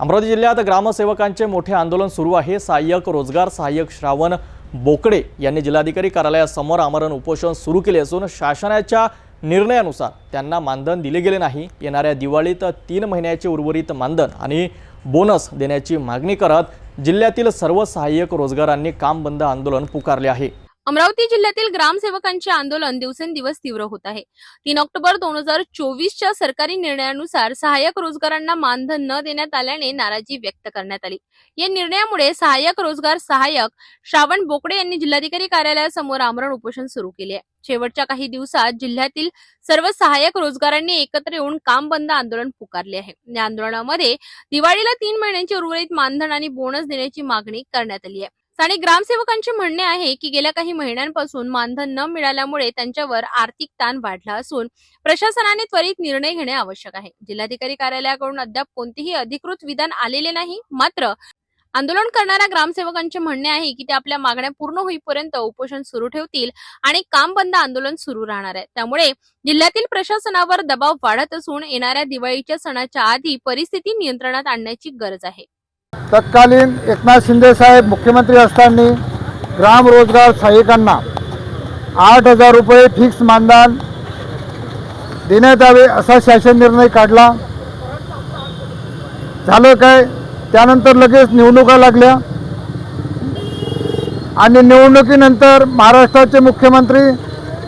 अमरावती जिल्ह्यात ग्रामसेवकांचे मोठे आंदोलन सुरू आहे. सहाय्यक रोजगार सहाय्यक श्रावण बोकडे यांनी जिल्हाधिकारी कार्यालयासमोर आमरण उपोषण सुरू केले असून शासनाच्या निर्णयानुसार त्यांना मानधन दिले गेले नाही. येणाऱ्या दिवाळीत तीन महिन्याचे उर्वरित मानधन आणि बोनस देण्याची मागणी करत जिल्ह्यातील सर्व सहाय्यक रोजगारांनी काम बंद आंदोलन पुकारले आहे. अमरावती जिल्ह्यातील ग्रामसेवकांचे आंदोलन दिवसेंदिवस तीव्र होत आहे. तीन ऑक्टोबर दोन हजार चोवीसच्या सरकारी निर्णयानुसार सहाय्यक रोजगारांना मानधन न देण्यात आल्याने नाराजी व्यक्त करण्यात आली. या निर्णयामुळे सहाय्यक रोजगार सहाय्यक श्रावण बोकडे यांनी जिल्हाधिकारी कार्यालयासमोर आमरण उपोषण सुरू केले आहे. शेवटच्या काही दिवसात जिल्ह्यातील सर्व सहाय्यक रोजगारांनी एकत्र येऊन काम बंद आंदोलन पुकारले आहे. या आंदोलनामध्ये दिवाळीला तीन महिन्यांचे उर्वरित मानधन आणि बोनस देण्याची मागणी करण्यात आली आहे. स्थानिक ग्रामसेवकांचे म्हणणे आहे की गेल्या काही महिन्यांपासून मानधन न मिळाल्यामुळे त्यांच्यावर आर्थिक ताण वाढला असून प्रशासनाने त्वरित निर्णय घेणे आवश्यक आहे. जिल्हाधिकारी कार्यालयाकडून अद्याप कोणतेही अधिकृत विधान आलेले नाही. मात्र आंदोलन करणाऱ्या ग्रामसेवकांचे म्हणणे आहे की ते आपल्या मागण्या पूर्ण होईपर्यंत उपोषण सुरू ठेवतील आणि काम बंद आंदोलन सुरू राहणार आहे. त्यामुळे जिल्ह्यातील प्रशासनावर दबाव वाढत असून येणाऱ्या दिवाळीच्या सणाच्या आधी परिस्थिती नियंत्रणात आणण्याची गरज आहे. तत्कालीन एकनाथ शिंदे साहेब मुख्यमंत्री असताना ग्राम रोजगार सहाय्यकांना आठ हजार रुपये फिक्स मानधन देण्यात यावे असा शासन निर्णय काढला. झालं काय? त्यानंतर लगेच निवडणुका लागल्या. आणि निवडणुकीनंतर महाराष्ट्राचे मुख्यमंत्री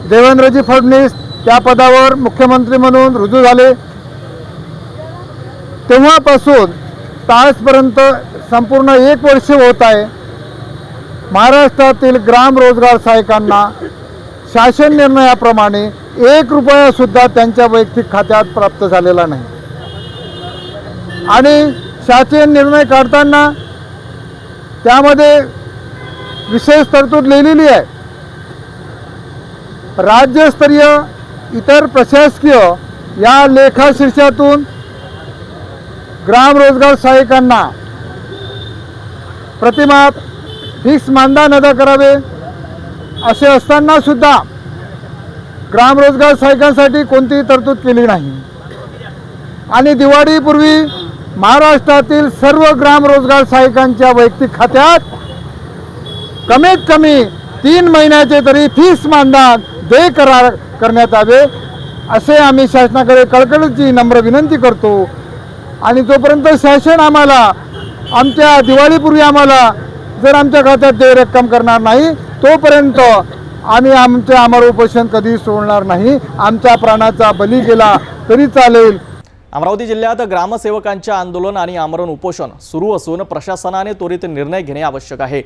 देवेंद्रजी फडणवीस त्या पदावर मुख्यमंत्री म्हणून रुजू झाले. तेव्हापासून तासपर्यंत संपूर्ण एक वर्ष होत आहे. महाराष्ट्रातील ग्राम रोजगार सहायकांना शासन निर्णयाप्रमाणे एक रुपया सुद्धा त्यांच्या वैयक्तिक खात्यात प्राप्त झालेला नाही. आणि शासन निर्णय काढताना त्यामध्ये विशेष तरतूद लिहिलेली आहे. राज्यस्तरीय इतर प्रशासकीय या लेखाशीर्षातून ग्राम रोजगार सहाय्यकांना प्रतिमात फिक्स मानधन अदा करावे असे असताना सुद्धा ग्रामरोजगार सहायकांसाठी सहाय्यकांसाठी कोणतीही तरतूद केली नाही. आणि दिवाळीपूर्वी महाराष्ट्रातील सर्व ग्राम रोजगार सहाय्यकांच्या वैयक्तिक खात्यात कमीत कमी तीन महिन्याचे तरी फीस मानधन दे करार करण्यात यावे असे आम्ही शासनाकडे कळकळीची नम्र विनंती करतो. आणि जोपर्यंत शासन आम्हाला आमच्या दिवाळीपूर्वी आम्हाला जर आमच्या खात्यात ते रक्कम करणार नाही तोपर्यंत आम्ही आमचे आमर उपोषण कधी सोडणार नाही. आमच्या प्राणाचा बली गेला तरी चालेल. अमरावती जिल्ह्यात ग्रामसेवकांच्या आंदोलन आणि आमरण उपोषण सुरू असून प्रशासनाने त्वरित निर्णय घेणे आवश्यक आहे.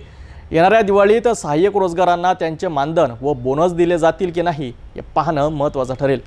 येणाऱ्या दिवाळीत सहाय्यक रोजगारांना त्यांचे मानधन व बोनस दिले जातील की नाही हे पाहणं महत्त्वाचं ठरेल.